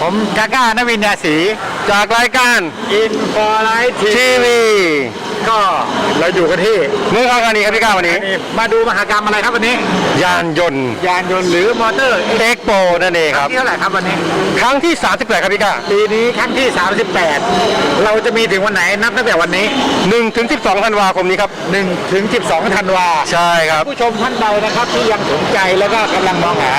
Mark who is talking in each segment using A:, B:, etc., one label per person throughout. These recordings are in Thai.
A: ผม
B: กาก้านวินยาศรี
A: จากรายการ
B: อินฟอร์ไลท์ที
A: ทีวี
B: ก็เราอยู่กันที่
A: เมืองทองธานีครับพี่ก้าววันนี้
B: นี่มาดูมหากรรมอะไรครับวันนี้
A: ยานยนต์
B: ยานยนต์หรือมอเตอร์
A: เอ็กโปนั่นเองครับ
B: ที่เท่าไหร่ครับวันนี้
A: ครั้งที่ 38 ครับพี่ก้า
B: ปีนี้ครั้งที่ 38 เราจะมีถึงวันไหนนับตั้งแต่วันนี้
A: 1ถึง12ธันวาคมนี้ครับ
B: 1ถึง12ธันวา
A: ใช่ครับ
B: ผู้ชมท่านใดนะครับที่ยังสนใจแล้วก็กำลังมองหา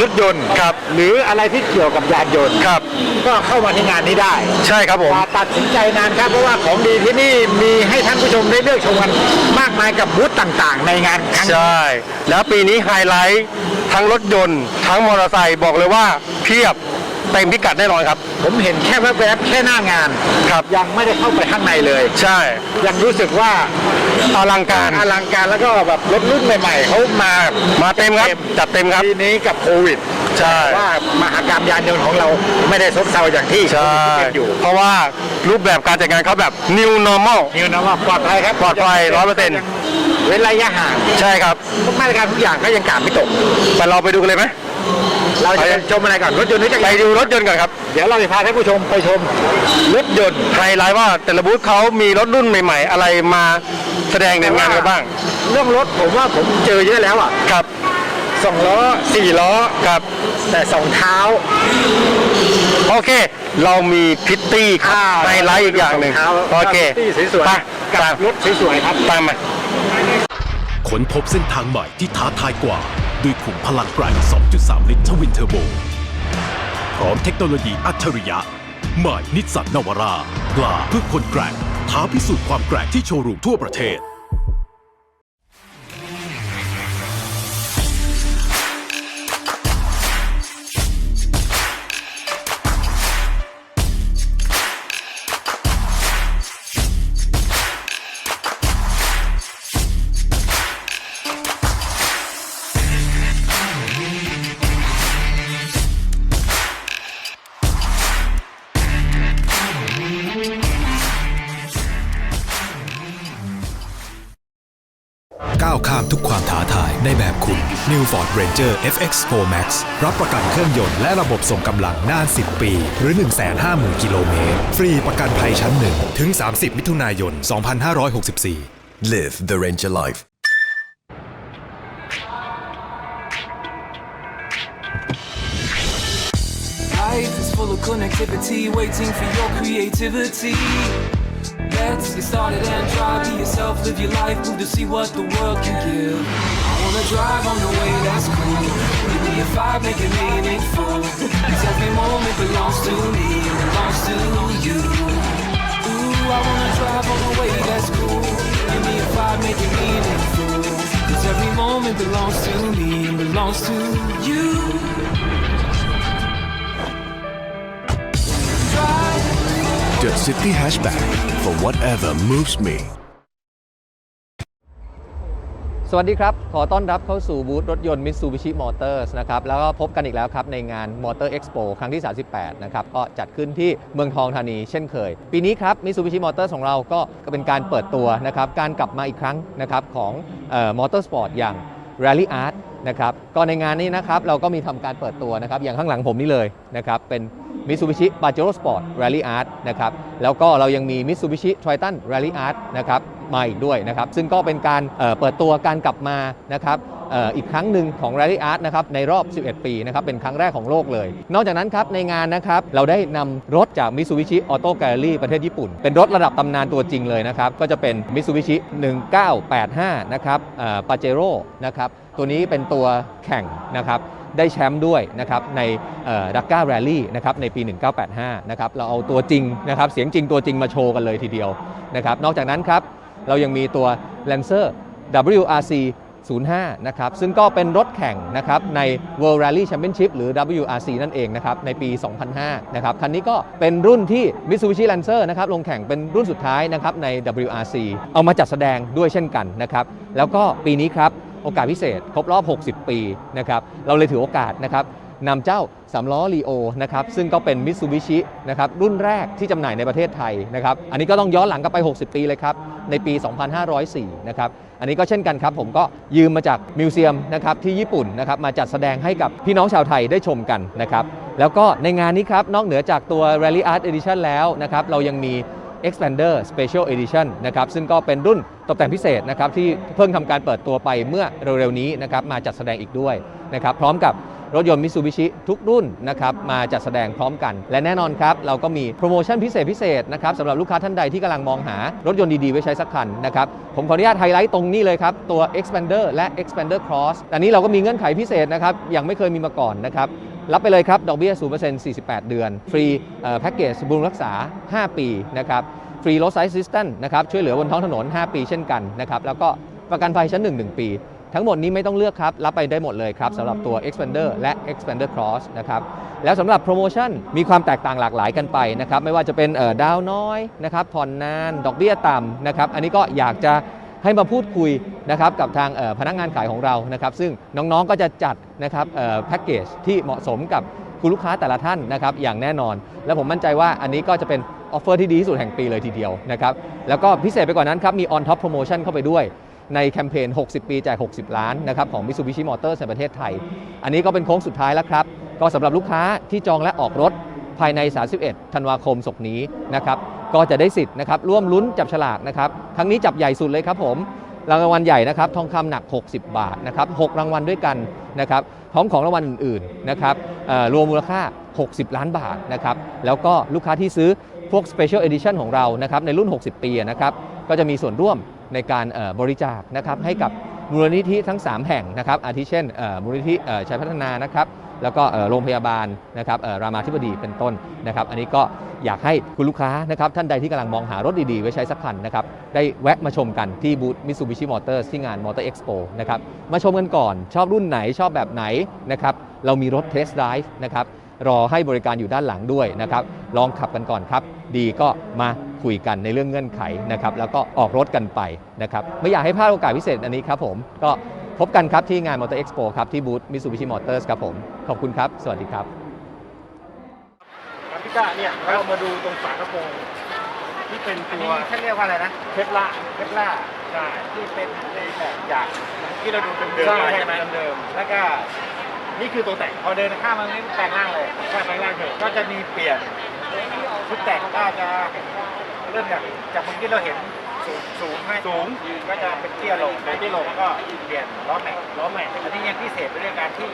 B: รถยนต์
A: ครับ
B: หรืออะไรที่เกี่ยวกับยานยนต์
A: ครับ
B: ก็เข้ามาที่งานนี้ได้
A: ใช่ครับผม
B: อย่าตัดสินใจนานครับเพราะว่าของดีที่นี่มีให้ท่านผู้ชมได้เลือกชมกันมากมายกับบูธต่างๆ ในงานครั้งนี้
A: ใช่ แล้วปีนี้ไฮไลท์ทั้งรถยนต์ ทั้งมอเตอร์ไซค์บอกเลยว่าเพียบเต็มพิกัดแน่นอนครับ
B: ผมเห็นแค่แวบๆแค่หน้างาน
A: ครับ
B: ยังไม่ได้เข้าไปข้างในเลย
A: ใช่
B: ยังรู้สึกว่า
A: อลังการ
B: อลังการแล้วก็แบบรถรุ่นใหม่ๆเขามา
A: มาเต็มครับ จัดเต็มครับ
B: ปีนี้กับโควิด
A: ใช่
B: ว่ามหากรรมยานยนต์ของเราไม่ได้ซบเซาอย่างที่
A: ใช่
B: เป็นอยู่
A: เพราะว่ารูปแบบการจัดงานเขาแบบ new normal
B: นิวนะว่าปลอดภัยครับ
A: ปลอดภัย100%
B: ยังเว้นระยะห่าง
A: ใช่ครับ
B: ทุกมาตรการทุกอย่างก็ยังกาดไม่ตก
A: ไปเราไปดูกันเลยไหม
B: เราจะ
A: ไป
B: ชมอะไรก่อนรถยนต์หรือจักร
A: ไป
B: ยาน
A: ดูรถยนต์ก่อนครับ
B: เดี๋ยวเราจะพาท่านผู้ชมไปชมรถยนต์
A: ไฮไลท์ว่าแต่ละบูธเขามีรถรุ่นใหม่ ๆ อะไรมา แสดงในงานกันบ้าง
B: เรื่องรถผมว่าผมเจอเยอะแล้วอะ
A: ครับ
B: สองล้อสี่ล้อ
A: ครับ
B: แต่สองเท้า
A: โอเค เรามีพิตตี้ครับไฮไลท์อีกอย่างหนึ่ง
B: สเท้
A: โอเค
B: ที่สวย
A: ไป
B: ๆกับ
A: ตาม
B: รถสวยๆครับ
A: ตามมา
C: ค้นพบเส้นทางใหม่ที่ท้าทายกว่า ด้วยขุมพลังแกร่ง2.3 ลิตรทวินเทอร์โบ พร้อมเทคโนโลยีอัจฉริยะ ใหม่นิสสันนาวาร่ากล้าเพื่อคนแกร่ง ท้าพิสูจน์ความแกร่งที่โชว์รูมทั่วประเทศ
D: Ranger FX4 Max รับประกันเครื่องยนต์และระบบส่งกำลังนาน 10 ปี หรือ 150,000 กิโลเมตร ฟรีประกันภัยชั้นหนึ่งถึง 30 มิถุนายน 2564
E: Live the Ranger life.
F: Life is full of connectivity, waiting for your creativity. Let's get started and try. Be yourself, live your life, move to see what the world can give. I wanna drive on the way that's cool. Give me a vibe, make it meaningful. Cause every moment belongs to me and belongs to you. Ooh, I wanna drive on the way that's cool. Give me a vibe, make it meaningful. Cause every moment belongs to me and belongs to you. Drive.
E: The City Hatchback for whatever moves me.
G: สวัสดีครับ ขอต้อนรับเข้าสู่บูธรถยนต์ Mitsubishi Motors นะครับ แล้วก็พบกันอีกแล้วครับ ในงาน Motor Expo ครั้งที่ 38 นะครับ ก็จัดขึ้นที่เมืองทองธานีเช่นเคย ปีนี้ครับ Mitsubishi Motors ของเราก็เป็นการเปิดตัวนะครับ การกลับมาอีกครั้งนะครับของเอ่อ Motorsport อย่าง Rally Art นะครับก็ในงานนี้นะครับเราก็มีทำการเปิดตัวนะครับ อย่างข้างหลังผมนี่เลยนะครับ เป็น Mitsubishi Pajero Sport Rally Art นะครับ แล้วก็เรายังมี Mitsubishi Triton Rally Art นะครับ มาอีกด้วยนะครับ ซึ่งก็เป็นการเปิดตัวการกลับมานะครับอีกครั้งหนึ่งของ Rally Art นะครับในรอบ 11 ปีนะครับเป็นครั้งแรกของโลกเลย นอกจากนั้นครับในงานนะครับเราได้นำรถจาก Mitsubishi Auto Gallery ประเทศญี่ปุ่น เป็นรถระดับตำนานตัวจริงเลยนะครับ ก็จะเป็น Mitsubishi 1985 นะครับเอ่อ Pajero นะครับตัวนี้เป็นตัวแข่งนะครับได้แชมป์ด้วยนะครับในดักก้าแรลลี่นะครับในปี 1985 นะครับเราเอาตัวจริงนะครับเสียงจริงตัวจริงมาโชว์กันเลยทีเดียวนะครับนอกจากนั้นครับ เรายังมีตัว Lancer WRC 05 นะครับ ซึ่งก็เป็นรถแข่งนะครับใน World Rally Championship หรือ WRC นั่นเองนะครับ ในปี 2005 นะครับ คันนี้ก็เป็นรุ่นที่ Mitsubishi Lancer นะครับ ลงแข่งเป็นรุ่นสุดท้ายนะครับใน WRC เอามาจัดแสดงด้วยเช่นกันนะครับ แล้วก็ปีนี้ครับ โอกาสพิเศษ ครบรอบ 60 ปีนะครับ เราเลยถือโอกาสนะครับ นำเจ้าสามล้อลีโอนะครับซึ่งก็เป็น Mitsubishi นะครับรุ่นแรกที่จำหน่ายในประเทศไทยนะครับอันนี้ก็ต้องย้อนหลังกลับไป 60 ปีเลยครับ ในปี 2504 นะครับอันนี้ก็เช่นกันครับผมก็ยืมมาจากมิวเซียมนะครับที่ญี่ปุ่นนะครับมาจัดแสดงให้กับพี่น้องชาวไทยได้ชมกันนะครับแล้วก็ในงานนี้ครับนอกเหนือจากตัว Rally Art Edition แล้วนะครับเรายังมี Expander Special Edition นะครับซึ่งก็เป็นรุ่นตกแต่งพิเศษนะครับที่เพิ่งทำการเปิดตัวไปเมื่อเร็วๆนี้นะครับมาจัดแสดงอีกด้วยนะครับพร้อมกับ รถยนต์มิ t ซูบิชิทุกรุ่นนะครับมาจัดแสดงพร้อมกัน และแน่นอนครับ เราก็มีโปรโมชั่นพิเศษพิเศษนะครับสำหรับลูกค้าท่านใดที่กำลังมองหารถยนต์ดีๆ ไว้ใช้สักคันนะครับผมขออนุญาตไฮไลท์ตรงนี้เลยครับ ตัว Expander และ Expander Cross อันนี้เราก็มีเงื่อนไขพิเศษนะครับยังไม่เคยมีมาก่อนนะครับรับไปเลยครับ ดอกเบี้ย 0% 48 เดือน ฟรีแพ็กเกจบำรุงรักษา 5 ปีนะครับ ฟรีรถไซส์ซิสตันนะครับ ช่วยเหลือบนท้องถนน 5 ปีเช่นกันนะครับ แล้วก็ประกันภัยชั้น 1 1 ปี ทั้งหมดนี้ไม่ต้องเลือกครับ รับไปได้หมดเลยครับสำหรับตัว Expander และ Expander Cross นะครับแล้วสำหรับโปรโมชั่นมีความแตกต่างหลากหลายกันไปนะครับไม่ว่าจะเป็นเอ่อดาวน้อยนะครับผ่อนนานดอกเบี้ยต่ำนะครับอันนี้ก็อยากจะให้มาพูดคุยนะครับกับทางเอ่อพนักงานขายของเรานะครับซึ่งน้องๆก็จะจัดนะครับเอ่อแพ็กเกจที่เหมาะสมกับคุณลูกค้าแต่ละท่านนะครับอย่างแน่นอน และผมมั่นใจว่าอันนี้ก็จะเป็นออฟเฟอร์ที่ดีที่สุดแห่งปีเลยทีเดียวนะครับแล้วก็พิเศษไปกว่านั้นครับมี on top promotion เข้าไปด้วย ในแคมเปญ 60 ปีแจก60 ล้านนะครับของ Mitsubishi Motors ในประเทศไทย อันนี้ก็เป็นโค้งสุดท้ายแล้วครับ ก็สำหรับลูกค้าที่จองและออกรถภายใน 31 ธันวาคมศกนี้นะครับก็จะได้สิทธิ์นะครับร่วมลุ้นจับฉลากนะครับครั้งนี้จับใหญ่สุดเลยครับผมรางวัลใหญ่นะครับทองคำหนัก 60 บาทนะครับ6รางวัลด้วยกันนะครับพร้อมของรางวัลอื่นๆนะครับรวมมูลค่า 60 ล้านบาทนะครับแล้วก็ลูกค้าที่ซื้อพวก Special Edition ของเรานะครับในรุ่น 60 ปีนะครับก็จะมีส่วนร่วม ในการบริจาคนะครับให้กับมูลนิธิทั้ง 3 แห่งนะครับ อาทิเช่นมูลนิธิชัยพัฒนานะครับ แล้วก็โรงพยาบาลนะครับรามาธิบดีเป็นต้นนะครับ อันนี้ก็อยากให้คุณลูกค้านะครับท่านใดที่กำลังมองหารถดีๆ ไว้ใช้สักคันนะครับ ได้แวะมาชมกันที่บูธ Mitsubishi Motors ที่งาน Motor Expo นะครับ มาชมกันก่อน ชอบรุ่นไหนชอบแบบไหนนะครับ เรามีรถ Test Drive นะครับ รอให้บริการอยู่ด้านหลังด้วยนะครับ ลองขับกันก่อนครับ ดีก็มาคุยกันในเรื่องเงื่อนไขนะครับ แล้วก็ออกรถกันไปนะครับ ไม่อยากให้พลาดโอกาสพิเศษอันนี้ครับผม ก็พบกันครับที่งาน Motor Expo ครับ ที่บูธ Mitsubishi Motors ครับผม ขอบคุณครับ สวัสดีครับ
H: ครับพี่ก้าเนี่ยเรามาดูตรงฝากระโปรงที่เป็น
I: อัน
H: ตั
I: นี้
H: ว
I: เขาเรียกว่าอะไรนะ
H: เทสลา
I: เทสลา
H: ใช่
I: ที่เป็นในแบบอย่างที่เราดูเดิม
H: ใช่
I: ๆใช่ไหม
H: เดิม
I: แล้วก็
H: นี่คือตัวแต่ง
I: พอเดินข้ามมานี่แปลงร่างเลย
H: ใช่ไปล่างเถอะ
I: ก็จะมีเปลี่ยนชุดแต่งก็จะเริ่มจากจากเมื่อกี้เราเห็นสูงสูงไหม
H: สูง
I: ก็จะเป็นเตี้ยลงเป็นเตี้ยลงก็เปลี่ยนล้อแม็กซ์
H: ล้อแม็กซ์
I: อันนี้ยังพิเศษไปด้วยการที่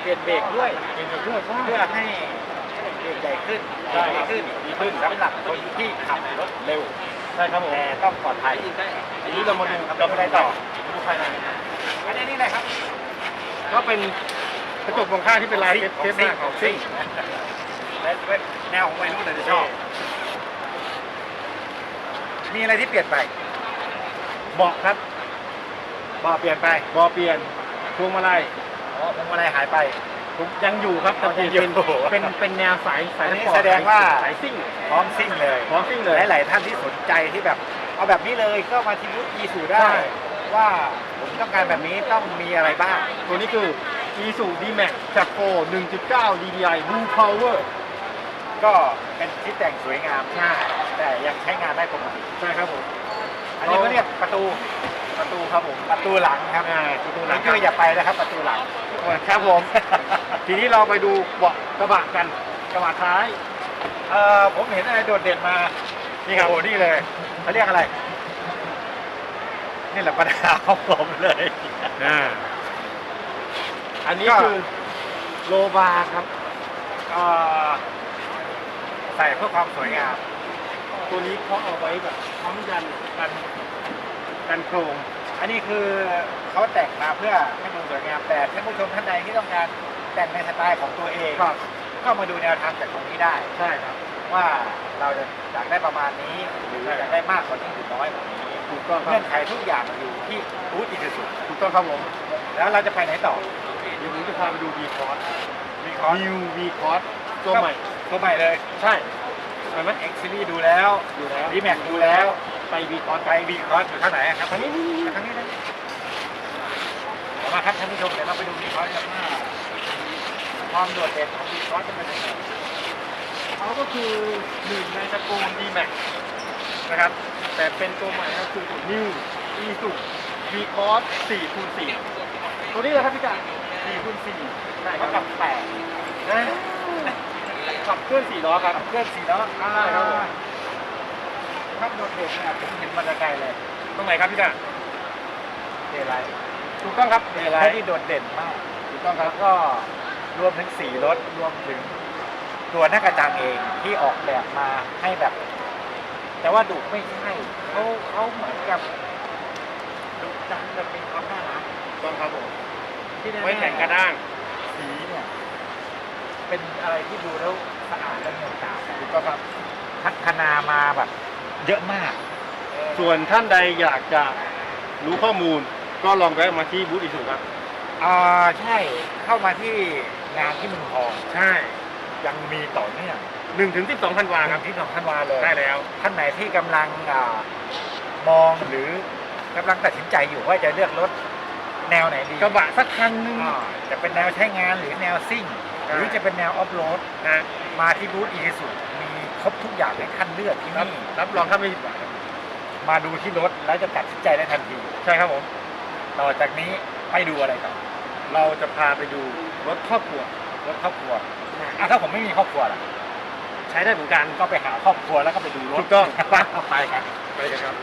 I: เปลี่ยนเบรกด้วย
H: เองด้วยใช่
I: เพื่อให้เบรกใหญ่ขึ้น
H: ใช่
I: ดีขึ้น
H: ดีขึ้น
I: สำหรับคนที่ขับรถเร็ว
H: ใช่ครับผม
I: แต่ต้องปลอดภัย
H: อันนี้เรามาดู
I: เราไปต่อ
H: ดูภายใน
I: อันนี้นี่เลยครับ
H: ก็เป็น กระจกมองข้างที่เป็นลายเทป
I: ของ
H: เทปห
I: ซิ่
H: น้างของซิ่ง
I: และแนวของวัยรุ่นเลยจะชอบ มีอะไรที่เปลี่ยนไป
H: เบาะครับ
I: บอเปลี่ยนไป
H: บอเปลี่ยนพวงมาลัย
I: อ๋อพวงมาลัยหายไป
H: ผมยังอยู่ครับแต่เปลี่ยน
I: ยังอยู่
H: เป็นเป็นเป็นแนวสายสาย
I: อันนี้
H: สปอร์ต
I: แสดงว่า
H: สายซิ่ง
I: พร้อมซิ่งเลย
H: พร้อมซิ่งเลย
I: หลายๆท่านที่สนใจที่แบบ เอาแบบนี้เลยก็มาที่บูธอีสูได้
H: ใช่
I: ว่าผมต้องการแบบนี้ต้องมีอะไรบ้าง
H: ตัวนี้คือ Isuzu D-Max c a p 4 1.9 DDI Blue Power
I: ก็เป็นที่แต่งสวยงามใช่แต่ยังใช้งานได้ปกติ
H: ใช่ครับผม
I: อันนี้เขาเรียกประตู
H: ประตูครับผม
I: ประตูหลังครับ
H: อ่าประตูหลัง
I: นี่คืออย่าไปนะครับประตูหลัง
H: ครับผม ทีนี้เราไปดูเบาะกระบะกันกระบะท้าย
I: เอ่อผมเห็นอะไรโดดเด่นมานี่ครับโอ้นี่เลยเขาเรียกอะไร นี่แหละปัญหาของผมเลย
H: อ่าอันนี้
I: ก็
H: คือโลบาร์ครับ
I: เอ่อใส่เพื่อความสวยงาม
H: ตัวนี้เขาเอาไว้แบบค้ำยันกันกันโครง
I: อันนี้คือเขาแต่งมาเพื่อให้ดูสวยงามแต่ท่านผู้ชมท่านใดที่ต้องการแต่งในสไตล์ของตัวเอง
H: ครับ
I: ก็มาดูแนวทางจากตรงนี้ได้
H: ใช่ครับ
I: ว่าเราจะอยากได้ประมาณนี้หรืออยากได้มากกว่านี้หรือน้อยกว่านี้
H: ถูกต้องครั
I: เงื่
H: บ
I: อนไขทุกอย่างอยู่ที่บูธอีซูซู
H: ถูกต้องครับผม
I: แล้วเราจะไปไหนต่อ
H: เดี๋ยวผมจะพาไปดู V Cross
I: มีคอร์ส
H: New V Cross ตัวใหม่
I: ตัวใหม่เลย
H: ใช่ไปไหม
I: เอ็กซ์ซีดูแล้ว
H: ดูแล้ว
I: ดีแม็กดูแล้ว
H: ไป V Cross
I: ไปวีคอร์สอยู่ข้างไหนอะครับ
H: ทางนี้นี่นี่
I: ทางนี้นะเอามาครับท่านผู้ชมเดี๋ยวเราไปดูวีคอร์สกันว่าความโดดเด่นของวีคอร์สจะเป็นยังไง
H: เขาก็คือหนึ่งในตระกูล D Max นะครับ แต่เป็นตัวใหม่ก็คือ New e s u V Cross 4คูณ4ตัวนี้เลยครับพี่จ่า 4คูณ4ใช่ค
I: เขา
H: รับ
I: กับแปด
H: นะขับเคลื่อนสี่ล้อครับ
I: เคลื่อนสี่ล้ออ่า
H: ใช่ครับผม
I: ครับโดดเด่นเนี่ยผมเห็นบรรยากาศเลย
H: ตรงไหนครับพี่จ่า
I: เดย์ไลท์
H: ถูกต้องครับ
I: เดย์ไลท์ที่โดดเด่นมาก
H: ถูกต้องครับ
I: แล้วก็รวมถึงสีรถรวมถึงตัวนักกระจังเองที่ออกแบบมาให้แบบ แต่ว่าดุไม่ใช่เขาเขาเหมือนกับดุดันแบบเป็นความน่ารัก
H: ถูกต้องครับผม
I: ที่แน่ๆ
H: ไว้แข่งกระด้าง
I: สีเนี่ย เป็นอะไรที่ดูแล้วสะอาดและเงางาม
H: ถูกต้องครับ
I: พัฒนามาแบบ เยอะมาก
H: ส่วนท่านใดอยากจะรู้ข้อมูล ก็ลองแวะมาที่บูธอีสุครับ
I: อ่าใช่เข้ามาที่งานที่เมืองทอง
H: ใช่
I: ยังมีต่อเนื่อง
H: 1ถึง12ธันวาค
I: งา
H: รั
I: น
H: บ
I: ที่สองธันวาเลย
H: ได้แล้ว
I: ท่านไหนที่กำลังอามองหรือกำลังตัดสินใจอยู่ว่าจะเลือกรถ แนวไหนดี
H: กระบะสักคันหนึง
I: อ่าจะเป็นแนวใช้งานหรือแนวซิ่ง
H: ใช่
I: หรือจะเป็นแนวออฟโรด
H: นะ
I: มาที่บูธอีซูมีครบทุกอย่างให้ท่านเลือกที่
H: รับ
I: นี่
H: รับรองท่านไม่ผิดหวังครับ
I: มาดูที่รถแล้วจะตัดสินใจได้ทันที
H: ใช่ครับผม
I: ต่อจากนี้ไปดูอะไรต่อ
H: เราจะพาไปดูรถครอบครัว
I: รถครอบครัวอะถ้าผมไม่มีครอบครัวล่ะ
H: ใช้ได้เหมือนกัน
I: ก็ไปหาครอบครัวแล้วก็ไปดูรถ
H: ถูกต้อง
I: ไปครับ
H: ไปกันครับ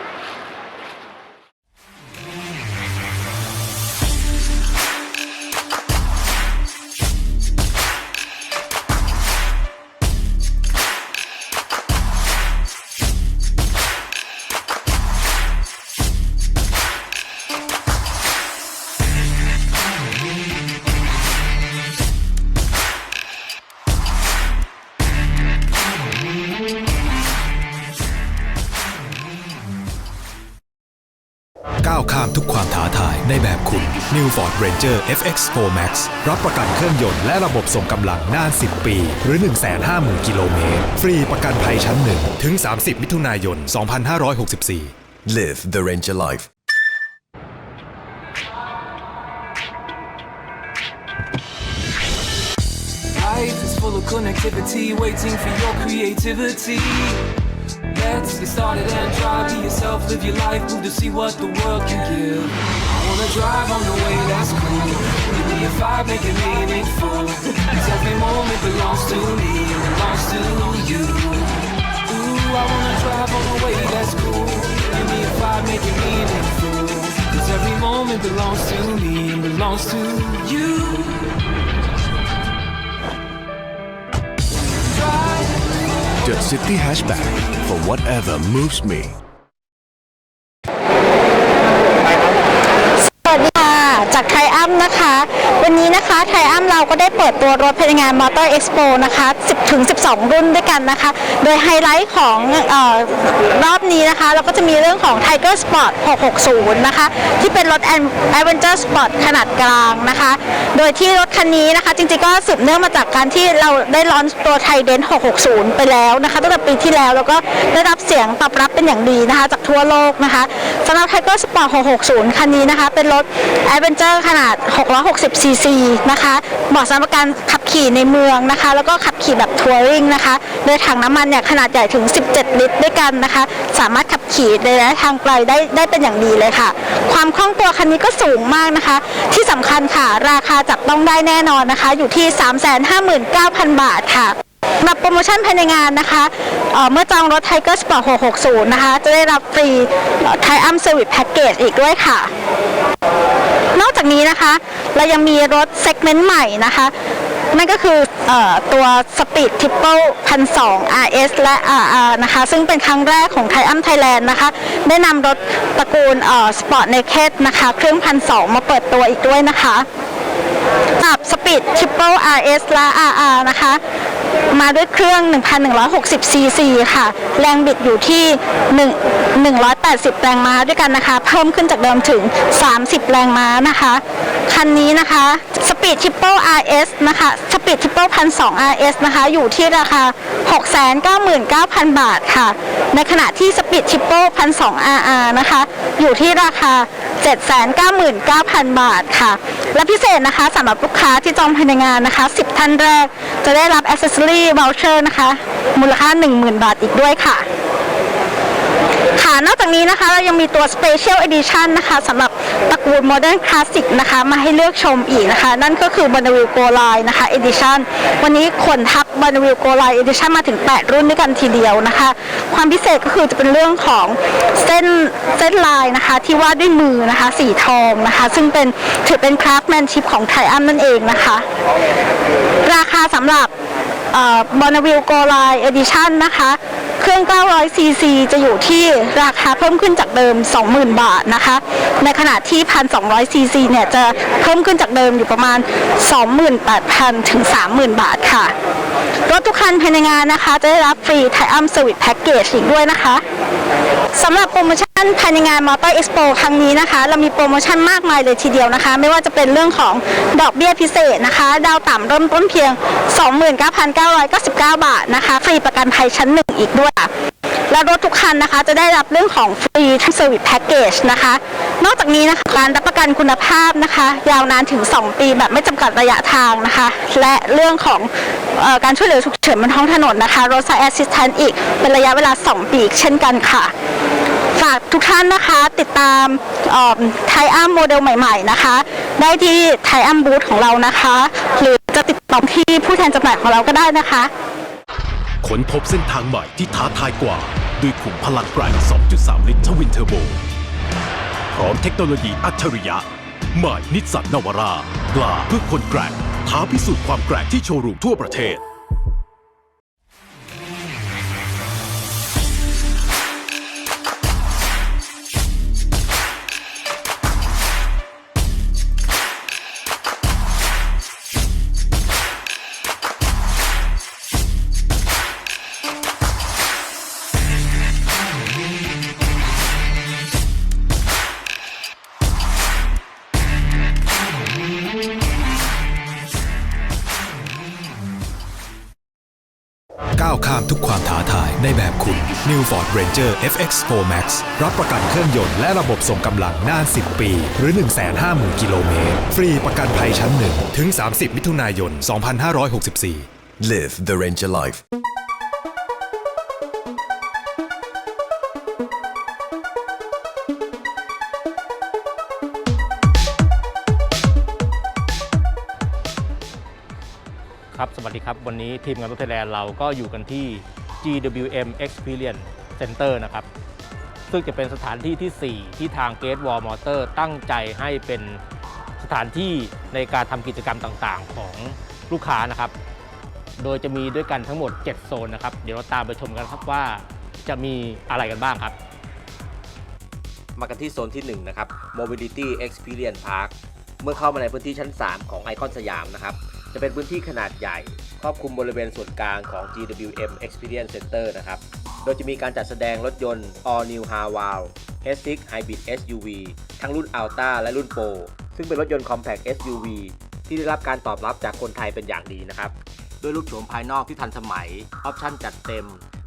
D: Ranger FX4 Max รับประกันเครื่องยนต์และระบบส่งกำลังนาน 10 ปี หรือ 150,000 กิโลเมตร ฟรีประกันภัยชั้นหนึ่งถึง 30 มิถุนายน 2564
E: Live the Ranger life.
F: Life is full of connectivity, waiting for your creativity. Let's get started and try. Be yourself, live your life, move to see what the world can give. I wanna drive on the way that's cool. Give me a vibe, make it meaningful. Cause every moment belongs to me, and belongs to you. Ooh, I wanna drive on the way that's cool. Give me a vibe, make it meaningful. Cause every moment belongs to me, and belongs to you.
E: City Hatchback for whatever moves me.
J: สวัสดีค่ะ จากไทอัมนะคะ วันนี้นะคะไทอัมเราก็ได้เปิดตัวรถพายใงานมอเตอร์เอ็กซ์โปนะคะ10ถึง12 รุ่นด้วยกันนะคะ โดยไฮไลท์ของออรอบนี้นะคะ เราก็จะมีเรื่องของ Tiger Sport 660 นะคะ ที่เป็นรถ Adventure Sport ขนาดกลางนะคะ โดยที่รถคันนี้นะคะ จริงๆก็สืบเนื่องมาจากการที่เราได้ลอนตัวไทเดน660 ไปแล้วนะคะตั้งแต่ปีที่แล้วแล้วก็ได้รับเสียงตอบรับเป็นอย่างดีนะคะ จากทั่วโลกนะคะสำหรับ Tiger Sport 660 คันนี้นะคะ เป็นรถ Adventure ขนาด 660 4C นะคะเหมาะสำหรับการขับขี่ในเมืองนะคะ แล้วก็ขับขี่แบบทัวริงนะคะโดยถังน้ำมันเนี่ยขนาดใหญ่ถึง 17 ลิตรด้วยกันนะคะ สามารถขับขี่ในระยะทางไกลได้ได้เป็นอย่างดีเลยค่ะ ความคล่องตัวคันนี้ก็สูงมากนะคะ ที่สำคัญค่ะ ราคาจับต้องได้แน่นอนนะคะ อยู่ที่ 359,000 บาทค่ะสำรับโปรโมชั่นภายในงานนะคะเเมื่อจองรถ Tiger Sport 660 นะคะ จะได้รับฟรี Triumph Service Package อีกด้วยค่ะ นอกจากนี้นะคะ เรายังมีรถเซกเมนต์ใหม่นะคะ นั่นก็คืออตัว Speed Triple 1,200 RS และ RR นะคะ ซึ่งเป็นครั้งแรกของไทอัมไทยแลนด์นะคะ ได้นำรถตระกูลเอ่อ Sport Naked นะคะ เครื่อง1,200มาเปิดตัวอีกด้วยนะคะกับ Speed Triple RS และ RR นะคะ มาด้วยเครื่อง 1,160 ซีซีค่ะ แรงบิดอยู่ที่ 1 180 แรงม้าด้วยกันนะคะ เพิ่มขึ้นจากเดิมถึง 30 แรงม้านะคะ คันนี้นะคะ Speed Triple RS นะคะ Speed Triple 1,200 RS นะคะ อยู่ที่ราคา 699,000 บาทค่ะ ในขณะที่ Speed Triple 1,200 RR นะคะ อยู่ที่ราคา 799,000 บาทค่ะ และพิเศษนะคะสำหรับลูกค้าที่จองภายในงานนะคะ 10 ท่านแรก จะได้รับ Accessory Voucher นะคะ มูลค่า 10,000 บาทอีกด้วยค่ะ ค่ะ นอกจากนี้นะคะเรายังมีตัว Special Edition นะคะสำหรับตระกูล Modern Classic นะคะ มาให้เลือกชมอีกนะคะ นั่นก็คือ Bonneville Go Line นะคะ Edition วันนี้ขนทัพ Bonneville Go Line Edition มาถึง 8 รุ่นด้วยกันทีเดียวนะคะ ความพิเศษก็คือจะเป็นเรื่องของเส้นเส้นลายนะคะ ที่วาดด้วยมือนะคะ สีทองนะคะ ซึ่งเป็นถือเป็น craftsmanship ของไทอัมนั่นเองนะคะ ราคาสำหรับบอนวิลโกไลเอดิชันนะคะ เครื่อง 900 ซีซี จะอยู่ที่ราคาเพิ่มขึ้นจากเดิม 20,000 บาทนะคะ ในขณะที่ 1,200 ซีซีเนี่ยจะเพิ่มขึ้นจากเดิมอยู่ประมาณ 28,000 ถึง 30,000 บาทค่ะ รถทุกคันภายในงานนะคะ จะได้รับฟรีไทอัมสวิตแพ็กเกจอีกด้วยนะคะ สำหรับโปรโมชั่นภายในงานมอเตอร์เอ็กซ์โปครั้งนี้นะคะ เรามีโปรโมชั่นมากมายเลยทีเดียวนะคะ ไม่ว่าจะเป็นเรื่องของดอกเบี้ยพิเศษนะคะ ดาวต่ำเริ่มต้นเพียง 29,999 บาทนะคะฟรีประกันภัยชั้นหนึ่งอีกด้วยและรถทุกคันนะคะจะได้รับเรื่องของฟรีทั้งเซอร์วิสแพ็กเกจนะคะ นอกจากนี้นะคะการรับประกันคุณภาพนะคะ ยาวนานถึง 2 ปีแบบไม่จำกัดระยะทางนะคะ และเรื่องของออการช่วยเหลือฉุกเฉินบนท้องถนนนะคะรถไซแอสซิสแตนอีกเป็นระยะเวลา 2 ปีอีกเช่นกันค่ะฝากทุกท่านนะคะติดตามไทอัมโมเดลใหม่ๆนะคะ ได้ที่ไทอัมบูธของเรานะคะ หรือจะติดต่อที่ผู้แทนจำหน่ายของเราก็ได้นะคะ
C: ค้นพบเส้นทางใหม่ที่ท้าทายกว่า ด้วยขุมพลังแกร่ง2.3 ลิตรทวินเทอร์โบ พร้อมเทคโนโลยีอัจฉริยะใหม่นิสสันนวาร่ากล้าเพื่อคนแกร่งท้าพิสูจน์ความแกร่งที่โชว์รูมทั่วประเทศ
D: Ranger FX4 Max รับประกันเครื่องยนต์และระบบส่งกำลังนาน 10 ปี หรือ 150,000 กิโลเมตร ฟรีประกันภัยชั้นหนึ่งถึง 30 มิถุนายน 2564
K: Live the Ranger life.
L: ครับ สวัสดีครับ วันนี้ทีมงานรถไทยแลนด์เราก็อยู่กันที่ GWM Experience Center นะครับ ซึ่งจะเป็นสถานที่ที่ 4 ที่ทาง Gate Wall Motor ตั้งใจให้เป็นสถานที่ในการทำกิจกรรมต่างๆ ของลูกค้านะครับ โดยจะมีด้วยกันทั้งหมด 7 โซนนะครับ เดี๋ยวเราตามไปชมกันครับว่าจะมีอะไรกันบ้างครับ
M: มากันที่โซนที่1นะครับ Mobility Experience Park เมื่อเข้ามาในพื้นที่ชั้น 3 ของไอคอนสยามนะครับ จะเป็นพื้นที่ขนาดใหญ่ ครอบคลุมบริเวณส่วนกลางของ GWM Experience Center นะครับ โดยจะมีการจัดแสดงรถยนต์ All New h a w a l S6 Hybrid SUV ทั้งรุ่น Alta และรุ่น Pro ซึ่งเป็นรถยนต์ Compact SUV ที่ได้รับการตอบรับจากคนไทยเป็นอย่างดีนะครับ ด้วยรูปโฉมภายนอกที่ทันสมัย ออปชั่นจัดเต็ม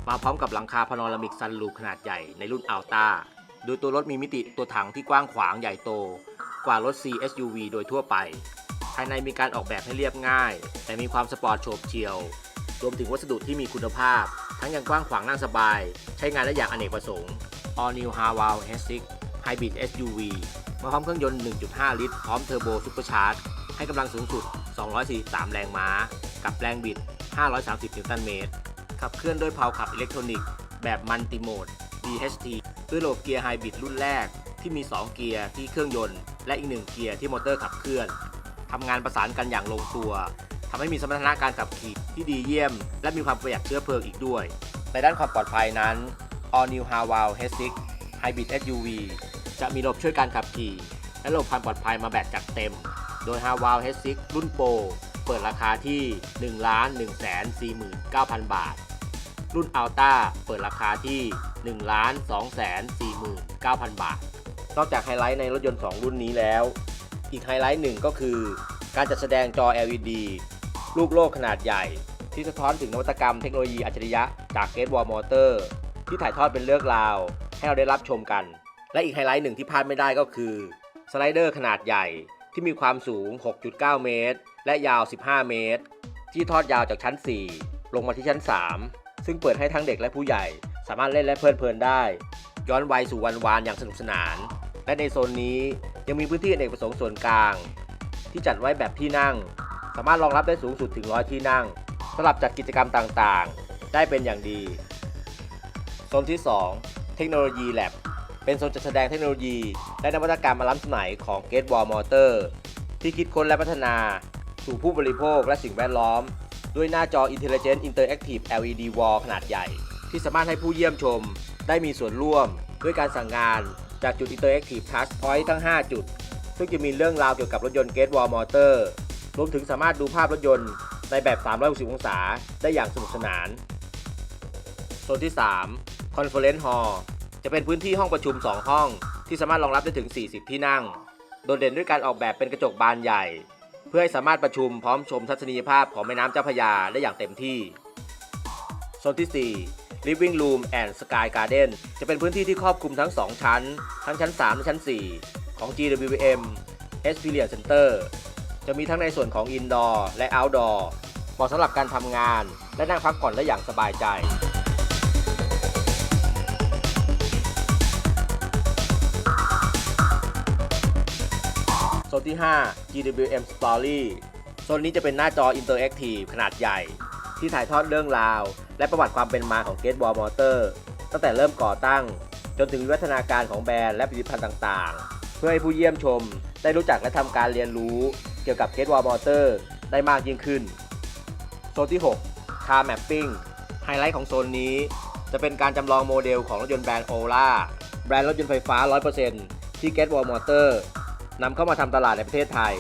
M: มาพร้อมกับหลังคาพาโนรามิกซันรูฟขนาดใหญ่ในรุ่น Alta โดยตัวรถมีมิติตัวถังที่กว้างขวางใหญ่โต กว่ารถ C SUV โดยทั่วไป ภายในมีการออกแบบให้เรียบง่าย แต่มีความสปอร์ตโฉบเฉี่ยว รวมถึงวัสดุที่มีคุณภาพ ทั้งยังกว้างขวางนั่งสบาย ใช้งานได้อย่างอเนกประสงค์ All New h a w a l S6 Hybrid SUV มาพร้อมเครื่องยนต์ 1.5 ลิตร พร้อมเทอร์โบซุปเปอร์ชาร์จ ให้กำลังสูงสุด 243 แรงม้า กับแรงบิด 530 นิวตันเมตร ขับเคลื่อนด้วยเพลาขับอิเล็กทรอนิกส์ แบบมัลติโหมด DHT ด้วยระบบเกียร์ไฮบริดรุ่นแรก ที่มี 2 เกียร์ที่เครื่องยนต์ และอีก 1 เกียร์ที่มอเตอร์ขับเคลื่อนทำงานประสานกันอย่างลงตัว ทำให้มีสมรรถนะการขับขี่ที่ดีเยี่ยม และมีความประหยัดเชื้อเพลิงอีกด้วย ในด้านความปลอดภัยนั้น All New h a w a l H6 Hybrid SUV จะมีระบบช่วยการขับขี่ และระบบความปลอดภัยมาแบบจัดเต็ม โดย h a w a l H6 รุ่นโปรเปิดราคาที่1ล้าน1แสน49,000 บาท รุ่นอัลต้าเปิดราคาที่1ล้าน2แสน49,000 บาท นอกจากไฮไลท์ในรถยนต์ 2 รุ่นนี้แล้ว อีกไฮไลท์หนึ่งก็คือ การจัดแสดงจอ LED ลูกโลกขนาดใหญ่ ที่สะท้อนถึงนวัตกรรมเทคโนโลยีอัจฉริยะจากเกตวอลมอเตอร์ที่ถ่ายทอดเป็นเรื่องราว ให้เราได้รับชมกัน และอีกไฮไลท์หนึ่งที่พลาดไม่ได้ก็คือ สไลเดอร์ขนาดใหญ่ที่มีความสูง 6.9 เมตร และยาว 15 เมตร ที่ทอดยาวจากชั้น 4 ลงมาที่ชั้น 3 ซึ่งเปิดให้ทั้งเด็กและผู้ใหญ่ สามารถเล่นและเพลิดเพลินได้ ย้อนวัยสู่วันวานอย่างสนุกสนาน และในโซนนี้ยังมีพื้นที่อเนกประสงค์ส่วนกลาง ที่จัดไว้แบบที่นั่ง สามารถรองรับได้สูงสุดถึงร้อยที่นั่งสำหรับจัดกิจกรรมต่างๆ ได้เป็นอย่างดีโซนที่ 2 เทคโนโลยีแลบเป็นโซนจัดแสดงเทคโนโลยี และนวัตกรรมมาล้ำสมัยของ Gate Wall Motor ที่คิดค้นและพัฒนา สู่ผู้บริโภคและสิ่งแวดล้อม ด้วยหน้าจอ Intelligent Interactive LED Wall ขนาดใหญ่ ที่สามารถให้ผู้เยี่ยมชม ได้มีส่วนร่วม ด้วยการสั่งงาน จากจุด Interactive Touch Point ทั้ง 5 จุด ซึ่งจะมีเรื่องราวเกี่ยวกับรถยนต์ Gate Wall Motor รวมถึงสามารถดูภาพรถยนต์ในแบบ 360 องศาได้อย่างสนุกสนาน โซนที่ 3 Conference Hall จะเป็นพื้นที่ห้องประชุม 2 ห้อง ที่สามารถรองรับได้ถึง 40 ที่นั่ง โดดเด่นด้วยการออกแบบเป็นกระจกบานใหญ่ เพื่อให้สามารถประชุมพร้อมชมทัศนียภาพของแม่น้ำเจ้าพระยาได้อย่างเต็มที่ โซนที่ 4 Living Room and Sky Garden จะเป็นพื้นที่ที่ครอบคลุมทั้ง 2 ชั้น ทั้งชั้น 3 และชั้น 4 ของ GWM Experience Center จะมีทั้งในส่วนของ Indoor และ Outdoor เหมาะสำหรับการทำงาน และนั่งพักผ่อนได้อย่างสบายใจโซนที่ 5 GWM Story โซนนี้จะเป็นหน้าจอ Interactive ขนาดใหญ่ ที่ถ่ายทอดเรื่องราว และประวัติความเป็นมาของ Gate Wall Motor ตั้งแต่เริ่มก่อตั้ง จนถึงวิวัฒนาการของแบรนด์และผลิตภัณฑ์ต่างๆ เพื่อให้ผู้เยี่ยมชม ได้รู้จักและทำการเรียนรู้เกี่ยวกับ Gate Wall Motor ได้มากยิ่งขึ้น โซนที่ 6 Car Mapping ไฮไลท์ของโซนนี้ จะเป็นการจำลองโมเดลของรถยนต์แบรนด์โอล่าแบรนด์รถยนต์ไฟฟ้า 100%ที่ Gate Wall Motor นำเข้ามาทำตลาดในประเทศไทย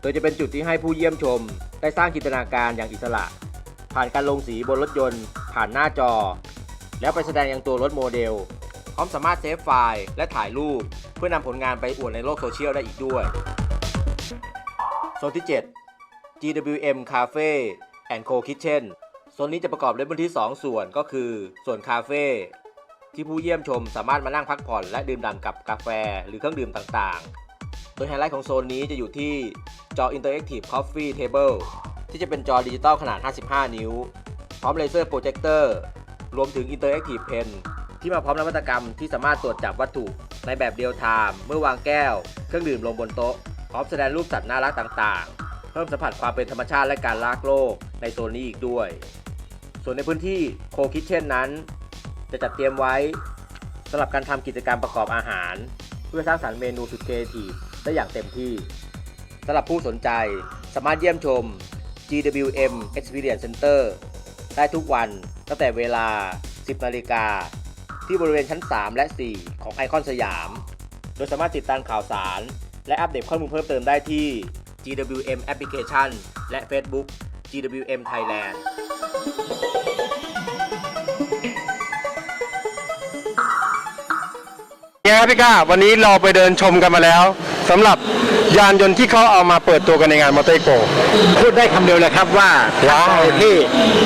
M: โดยจะเป็นจุดที่ให้ผู้เยี่ยมชม ได้สร้างจินตนาการอย่างอิสระ ผ่านการลงสีบนรถยนต์ ผ่านหน้าจอ แล้วไปแสดงยังตัวรถโมเดล อมสามารถเซฟไฟล์และถ่ายรูป เพื่อนำผลงานไปอวดในโลกโซเชียลได้อีกด้วยโซนที่ 7 GWM Cafe and Co Kitchen โซนนี้จะประกอบด้วยพื้นที่ 2 ส่วนก็คือ ส่วนคาเฟ่ที่ผู้เยี่ยมชมสามารถมานั่งพักผ่อนและดื่มด่ำกับกาแฟหรือเครื่องดื่มต่างๆ โดยไฮไลท์ของโซนนี้จะอยู่ที่จอ Interactive Coffee Table ที่จะเป็นจอดิจิตอลขนาด 55 นิ้ว พร้อมเลเซอร์โปรเจคเตอร์ รวมถึง Interactive Pen ที่มาพร้อมนวัตกรรมที่สามารถตรวจจับวัตถุในแบบเรียลไทม์เมื่อวางแก้ว เครื่องดื่มลงบนโต๊ะพร้อมแสดงรูปสัตว์น่ารักต่างๆ เพิ่มสัมผัสความเป็นธรรมชาติและการรักโลกในโซนนี้อีกด้วย ส่วนในพื้นที่โคคิ t เช่นนั้น จะจัดเตรียมไว้สำหรับการทำกิจกรรมประกอบอาหาร เพื่อสร้างสรรค์เมนูสุดเอทีฟได้อย่างเต็มที่สำหรับผู้สนใจสามารถเยี่ยมชม GWM Experience Center ได้ทุกวันตั้งแต่เวลา 10นาฬิกา ที่บริเวณชั้น 3 และ 4 ของไอคอนสยาม โดยสามารถติดตามข่าวสาร และอัปเดตข้อมูลเพิ่มเติมได้ที่ GWM Application และ Facebook GWM Thailand
A: เนี่ยครับพี่ก้าวันนี้เราไปเดินชมกันมาแล้วสำหรับ ยานยนต์ที่เขาเอามาเปิดตัวกันในงานมอเตอร์โก
B: พูดได้คำเดียวเลยครับว่า
A: ว้าว
B: ท่านใดที่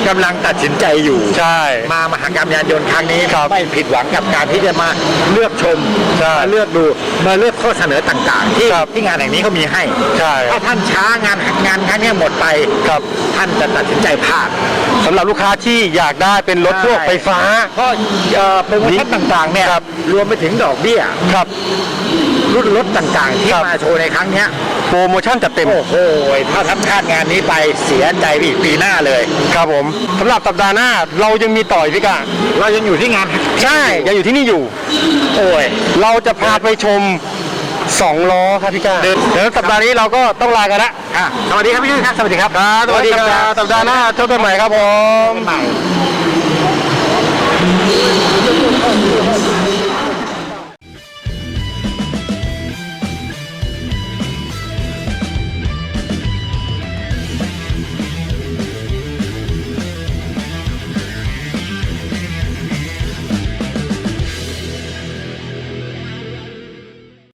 B: กำลังตัดสินใจอยู่
A: ใช่
B: มามหากรรมยานยนต์ครั้งนี้
A: ครับ
B: ไม่ผิดหวังกับการที่จะมาเลือกชม
A: ใช่
B: มาเลือกดูมาเลือกข้อเสนอต่างๆ ที่
A: ครับ
B: ที่งานแห่งนี้เขามีให้
A: ใช่
B: ถ้าท่านช้างานงานครั้งนี้หมดไป
A: ครับ
B: ท่านจะตัดสินใจพลาด
A: สำหรับลูกค้าที่อยากได้เป็นรถพวกไฟฟ้า
B: เพราะเอ่อโปรโมชั่นต่างๆเนี่ย
A: ครับ
B: รวมไปถึงดอกเบี้ย
A: ครับ
B: รุ่นรถต่างๆ ที่
A: ครับ
B: มาโชว์ในครั้งเนี้ย
A: โปรโมชั่นจัดเต็ม
B: โอ้โหถ้าท่านพลาดงานนี้ไปเสียใจไปอีกปีหน้าเลย
A: ครับผมสำหรับสัปดาห์หน้าเรายังมีต่อยพี่ก้า
B: เรายังอยู่ที่งาน
A: ใช่ยังอยู่ที่นี่อยู่
B: โอ้ย
A: เราจะพาไปชมสองล้อครับพี่ก้า
B: เดิน
A: เดี๋ยวสัปดาห์นี้เราก็ต้องลากันละ
B: อะสวัสดีครับพี่ยุ้ยครับสวัสดีครับ
A: ครับสวัสดีครับสัปดาห์หน้าเจอกันใหม่ครับผม
B: ใหม่